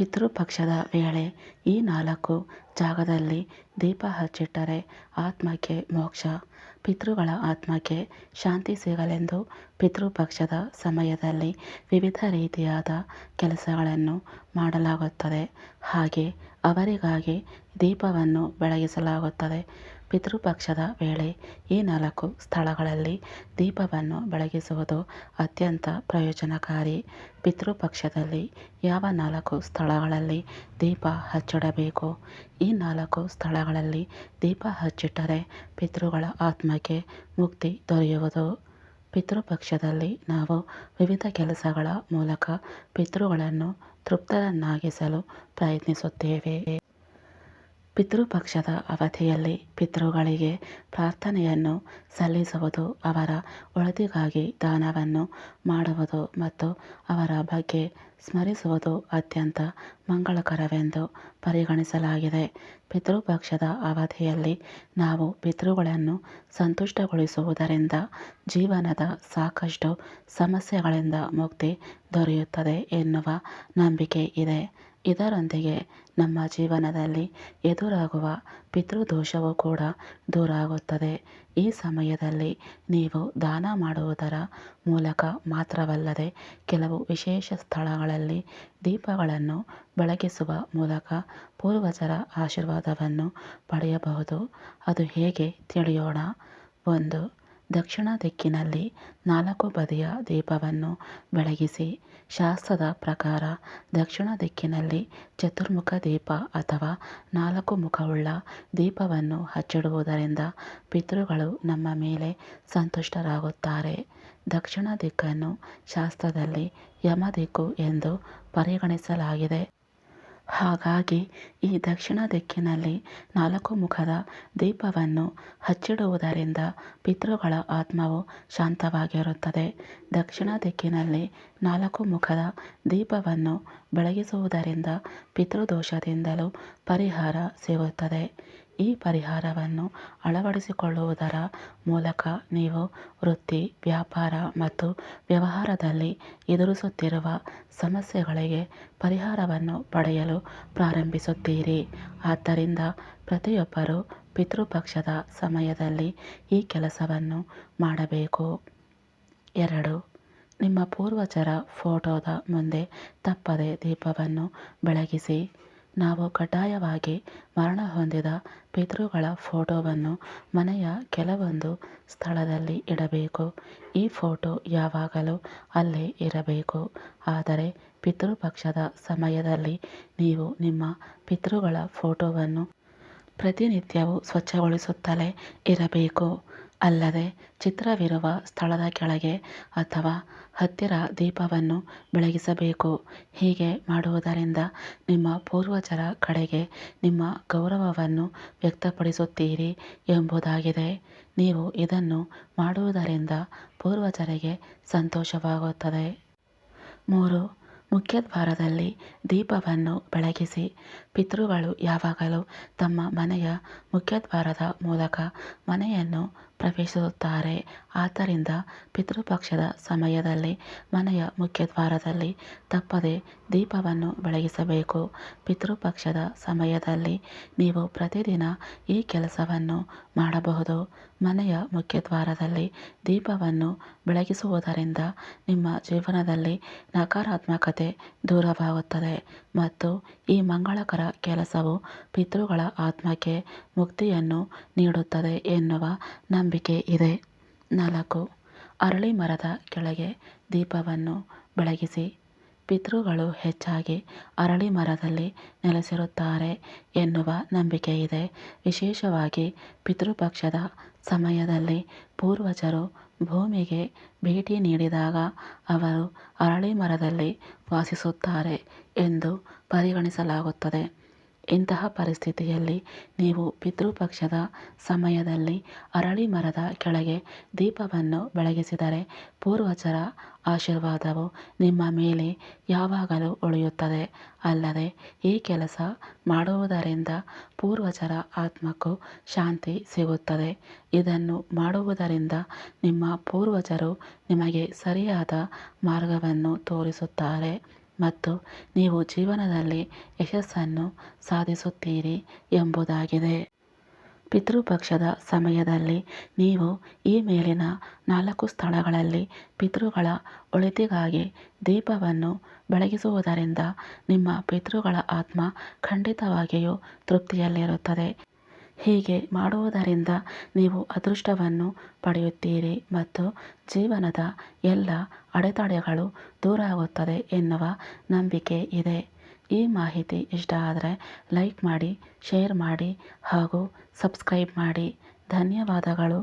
ಪಿತೃಪಕ್ಷದ ವೇಳೆ ಈ ನಾಲ್ಕು ಜಾಗದಲ್ಲಿ ದೀಪ ಹಚ್ಚಿಟ್ಟರೆ ಆತ್ಮಕ್ಕೆ ಮೋಕ್ಷ, ಪಿತೃಗಳ ಆತ್ಮಕ್ಕೆ ಶಾಂತಿ ಸಿಗಲೆಂದು ಪಿತೃಪಕ್ಷದ ಸಮಯದಲ್ಲಿ ವಿವಿಧ ರೀತಿಯಾದ ಕೆಲಸಗಳನ್ನು ಮಾಡಲಾಗುತ್ತದೆ. ಹಾಗೆ ಅವರಿಗಾಗಿ ದೀಪವನ್ನು ಬೆಳಗಿಸಲಾಗುತ್ತದೆ. ಪಿತೃಪಕ್ಷದ ವೇಳೆ ಈ ನಾಲ್ಕು ಸ್ಥಳಗಳಲ್ಲಿ ದೀಪವನ್ನು ಬೆಳಗಿಸುವುದು ಅತ್ಯಂತ ಪ್ರಯೋಜನಕಾರಿ. ಪಿತೃಪಕ್ಷದಲ್ಲಿ ಯಾವ ನಾಲ್ಕು ಸ್ಥಳಗಳಲ್ಲಿ ದೀಪ ಹಚ್ಚಿಡಬೇಕು? ಈ ನಾಲ್ಕು ಸ್ಥಳಗಳಲ್ಲಿ ದೀಪ ಹಚ್ಚಿಟ್ಟರೆ ಪಿತೃಗಳ ಆತ್ಮಕ್ಕೆ ಮುಕ್ತಿ ದೊರೆಯುವುದು? ಪಿತೃಪಕ್ಷದಲ್ಲಿ ನಾವು ವಿವಿಧ ಕೆಲಸಗಳ ಮೂಲಕ ಪಿತೃಗಳನ್ನು ತೃಪ್ತರನ್ನಾಗಿಸಲು ಪ್ರಯತ್ನಿಸುತ್ತೇವೆ. ಪಿತೃಪಕ್ಷದ ಅವಧಿಯಲ್ಲಿ ಪಿತೃಗಳಿಗೆ ಪ್ರಾರ್ಥನೆಯನ್ನು ಸಲ್ಲಿಸುವುದು ಅವರ ಒಳಿತಿಗಾಗಿ ದಾನವನ್ನು ಮಾಡುವುದು ಮತ್ತು ಅವರ ಬಗ್ಗೆ ಸ್ಮರಿಸುವುದು ಅತ್ಯಂತ ಮಂಗಳಕರವೆಂದು ಪರಿಗಣಿಸಲಾಗಿದೆ. ಪಿತೃಪಕ್ಷದ ಅವಧಿಯಲ್ಲಿ ನಾವು ಪಿತೃಗಳನ್ನು ಸಂತುಷ್ಟಗೊಳಿಸುವುದರಿಂದ ಜೀವನದ ಸಾಕಷ್ಟು ಸಮಸ್ಯೆಗಳಿಂದ ಮುಕ್ತಿ ದೊರೆಯುತ್ತದೆ ಎನ್ನುವ ನಂಬಿಕೆ ಇದೆ. ಇದರೊಂದಿಗೆ ನಮ್ಮ ಜೀವನದಲ್ಲಿ ಎದುರಾಗುವ ಪಿತೃದೋಷವೂ ಕೂಡ ದೂರ ಆಗುತ್ತದೆ ಈ ಸಮಯದಲ್ಲಿ ನೀವು ದಾನ ಮಾಡುವುದರ ಮೂಲಕ ಮಾತ್ರವಲ್ಲದೆ ಕೆಲವು ವಿಶೇಷ ಸ್ಥಳಗಳಲ್ಲಿ ದೀಪಗಳನ್ನು ಬೆಳಗಿಸುವ ಮೂಲಕ ಪೂರ್ವಜರ ಆಶೀರ್ವಾದವನ್ನು ಪಡೆಯಬಹುದು. ಅದು ಹೇಗೆ ತಿಳಿಯೋಣ? ಒಂದು ದಕ್ಷಿಣ ದಿಕ್ಕಿನಲ್ಲಿ ನಾಲ್ಕು ಬದಿಯ ದೀಪವನ್ನು ಬೆಳಗಿಸಿ, ಶಾಸ್ತ್ರದ ಪ್ರಕಾರ ದಕ್ಷಿಣ ದಿಕ್ಕಿನಲ್ಲಿ ಚತುರ್ಮುಖ ದೀಪ ಅಥವಾ ನಾಲ್ಕು ಮುಖವುಳ್ಳ ದೀಪವನ್ನು ಹಚ್ಚಿಡುವುದರಿಂದ ಪಿತೃಗಳು ನಮ್ಮ ಮೇಲೆ ಸಂತುಷ್ಟರಾಗುತ್ತಾರೆ. ದಕ್ಷಿಣ ದಿಕ್ಕನ್ನು ಶಾಸ್ತ್ರದಲ್ಲಿ ಯಮದಿಕ್ಕು ಎಂದು ಪರಿಗಣಿಸಲಾಗಿದೆ. ಹಾಗಾಗಿ ಈ ದಕ್ಷಿಣ ದಿಕ್ಕಿನಲ್ಲಿ ನಾಲ್ಕು ಮುಖದ ದೀಪವನ್ನು ಹಚ್ಚಿಡುವುದರಿಂದ ಪಿತೃಗಳ ಆತ್ಮವು ಶಾಂತವಾಗಿರುತ್ತದೆ. ದಕ್ಷಿಣ ದಿಕ್ಕಿನಲ್ಲಿ ನಾಲ್ಕು ಮುಖದ ದೀಪವನ್ನು ಬೆಳಗಿಸುವುದರಿಂದ ಪಿತೃದೋಷದಿಂದಲೂ ಪರಿಹಾರ ಸಿಗುತ್ತದೆ. ಈ ಪರಿಹಾರವನ್ನು ಅಳವಡಿಸಿಕೊಳ್ಳುವುದರ ಮೂಲಕ ನೀವು ವೃತ್ತಿ, ವ್ಯಾಪಾರ ಮತ್ತು ವ್ಯವಹಾರದಲ್ಲಿ ಎದುರಿಸುತ್ತಿರುವ ಸಮಸ್ಯೆಗಳಿಗೆ ಪರಿಹಾರವನ್ನು ಪಡೆಯಲು ಪ್ರಾರಂಭಿಸುತ್ತೀರಿ. ಆದ್ದರಿಂದ ಪ್ರತಿಯೊಬ್ಬರೂ ಪಿತೃಪಕ್ಷದ ಸಮಯದಲ್ಲಿ ಈ ಕೆಲಸವನ್ನು ಮಾಡಬೇಕು. ಎರಡು, ನಿಮ್ಮ ಪೂರ್ವಜರ ಫೋಟೋದ ಮುಂದೆ ತಪ್ಪದೆ ದೀಪವನ್ನು ಬೆಳಗಿಸಿ. ನಾವು ಕಡ್ಡಾಯವಾಗಿ ಮರಣ ಹೊಂದಿದ ಪಿತೃಗಳ ಫೋಟೋವನ್ನು ಮನೆಯ ಕೆಲವೊಂದು ಸ್ಥಳದಲ್ಲಿ ಇಡಬೇಕು. ಈ ಫೋಟೋ ಯಾವಾಗಲೂ ಅಲ್ಲೇ ಇರಬೇಕು. ಆದರೆ ಪಿತೃಪಕ್ಷದ ಸಮಯದಲ್ಲಿ ನೀವು ನಿಮ್ಮ ಪಿತೃಗಳ ಫೋಟೋವನ್ನು ಪ್ರತಿನಿತ್ಯವೂ ಸ್ವಚ್ಛಗೊಳಿಸುತ್ತಲೇ ಇರಬೇಕು. ಅಲ್ಲದೆ ಚಿತ್ರವಿರುವ ಸ್ಥಳದ ಕೆಳಗೆ ಅಥವಾ ಹತ್ತಿರ ದೀಪವನ್ನು ಬೆಳಗಿಸಬೇಕು. ಹೀಗೆ ಮಾಡುವುದರಿಂದ ನಿಮ್ಮ ಪೂರ್ವಜರ ಕಡೆಗೆ ನಿಮ್ಮ ಗೌರವವನ್ನು ವ್ಯಕ್ತಪಡಿಸುತ್ತೀರಿ ಎಂಬುದಾಗಿದೆ. ನೀವು ಇದನ್ನು ಮಾಡುವುದರಿಂದ ಪೂರ್ವಜರಿಗೆ ಸಂತೋಷವಾಗುತ್ತದೆ. ಮೂರು ಮುಖ್ಯದ್ವಾರದಲ್ಲಿ ದೀಪವನ್ನು ಬೆಳಗಿಸಿ. ಪಿತೃಗಳು ಯಾವಾಗಲೂ ತಮ್ಮ ಮನೆಯ ಮುಖ್ಯದ್ವಾರದ ಮೂಲಕ ಮನೆಯನ್ನು ಪ್ರವೇಶಿಸುತ್ತಾರೆ. ಆದ್ದರಿಂದ ಪಿತೃಪಕ್ಷದ ಸಮಯದಲ್ಲಿ, ಮನೆಯ ಮುಖ್ಯದ್ವಾರದಲ್ಲಿ ತಪ್ಪದೆ ದೀಪವನ್ನು ಬೆಳಗಿಸಬೇಕು. ಪಿತೃಪಕ್ಷದ ಸಮಯದಲ್ಲಿ ನೀವು ಪ್ರತಿದಿನ ಈ ಕೆಲಸವನ್ನು ಮಾಡಬಹುದು. ಮನೆಯ ಮುಖ್ಯದ್ವಾರದಲ್ಲಿ ದೀಪವನ್ನು ಬೆಳಗಿಸುವುದರಿಂದ ನಿಮ್ಮ ಜೀವನದಲ್ಲಿ ನಕಾರಾತ್ಮಕತೆ ದೂರವಾಗುತ್ತದೆ ಮತ್ತು ಈ ಮಂಗಳಕರ ಕೆಲಸವು ಪಿತೃಗಳ ಆತ್ಮಕ್ಕೆ ಮುಕ್ತಿಯನ್ನು ನೀಡುತ್ತದೆ ಎನ್ನುವ ನಂಬಿಕೆ ಇದೆ. ನಾಲ್ಕು, ಅರಳಿ ಮರದ ಕೆಳಗೆ ದೀಪವನ್ನು ಬೆಳಗಿಸಿ. ಪಿತೃಗಳು ಹೆಚ್ಚಾಗಿ ಅರಳಿ ಮರದಲ್ಲಿ ನೆಲೆಸಿರುತ್ತಾರೆ ಎನ್ನುವ ನಂಬಿಕೆ ಇದೆ. ವಿಶೇಷವಾಗಿ ಪಿತೃಪಕ್ಷದ ಸಮಯದಲ್ಲಿ ಪೂರ್ವಜರು ಭೂಮಿಗೆ ಭೇಟಿ ನೀಡಿದಾಗ ಅವರು ಅರಳಿ ಮರದಲ್ಲಿ ವಾಸಿಸುತ್ತಾರೆ ಎಂದು ಪರಿಗಣಿಸಲಾಗುತ್ತದೆ. ಇಂತಹ ಪರಿಸ್ಥಿತಿಯಲ್ಲಿ ನೀವು ಪಿತೃಪಕ್ಷದ ಸಮಯದಲ್ಲಿ ಅರಳಿ ಮರದ ಕೆಳಗೆ ದೀಪವನ್ನು ಬೆಳಗಿಸಿದರೆ ಪೂರ್ವಜರ ಆಶೀರ್ವಾದವು ನಿಮ್ಮ ಮೇಲೆ ಯಾವಾಗಲೂ ಉಳಿಯುತ್ತದೆ. ಅಲ್ಲದೆ ಈ ಕೆಲಸ ಮಾಡುವುದರಿಂದ ಪೂರ್ವಜರ ಆತ್ಮಕ್ಕೂ ಶಾಂತಿ ಸಿಗುತ್ತದೆ. ಇದನ್ನು ಮಾಡುವುದರಿಂದ ನಿಮ್ಮ ಪೂರ್ವಜರು ನಿಮಗೆ ಸರಿಯಾದ ಮಾರ್ಗವನ್ನು ತೋರಿಸುತ್ತಾರೆ. ಮತ್ತು ನೀವು ಜೀವನದಲ್ಲಿ ಯಶಸ್ಸನ್ನು ಸಾಧಿಸುತ್ತೀರಿ ಎಂಬುದಾಗಿದೆ. ಪಿತೃಪಕ್ಷದ ಸಮಯದಲ್ಲಿ ನೀವು ಈ ಮೇಲಿನ ನಾಲ್ಕು ಸ್ಥಳಗಳಲ್ಲಿ ಪಿತೃಗಳ ಒಳಿತಿಗಾಗಿ ದೀಪವನ್ನು ಬೆಳಗಿಸುವುದರಿಂದ ನಿಮ್ಮ ಪಿತೃಗಳ ಆತ್ಮ ಖಂಡಿತವಾಗಿಯೂ ತೃಪ್ತಿಯಲ್ಲಿರುತ್ತದೆ. ಹೀಗೆ ಮಾಡುವುದರಿಂದ ನೀವು ಅದೃಷ್ಟವನ್ನು ಪಡೆಯುತ್ತೀರಿ ಮತ್ತು ಜೀವನದ ಎಲ್ಲ ಅಡೆತಡೆಗಳು ದೂರ ಆಗುತ್ತದೆ ಎನ್ನುವ ನಂಬಿಕೆ ಇದೆ. ಈ ಮಾಹಿತಿ ಇಷ್ಟ ಆದರೆ ಲೈಕ್ ಮಾಡಿ, ಶೇರ್ ಮಾಡಿ ಹಾಗೂ ಸಬ್ಸ್ಕ್ರೈಬ್ ಮಾಡಿ. ಧನ್ಯವಾದಗಳು.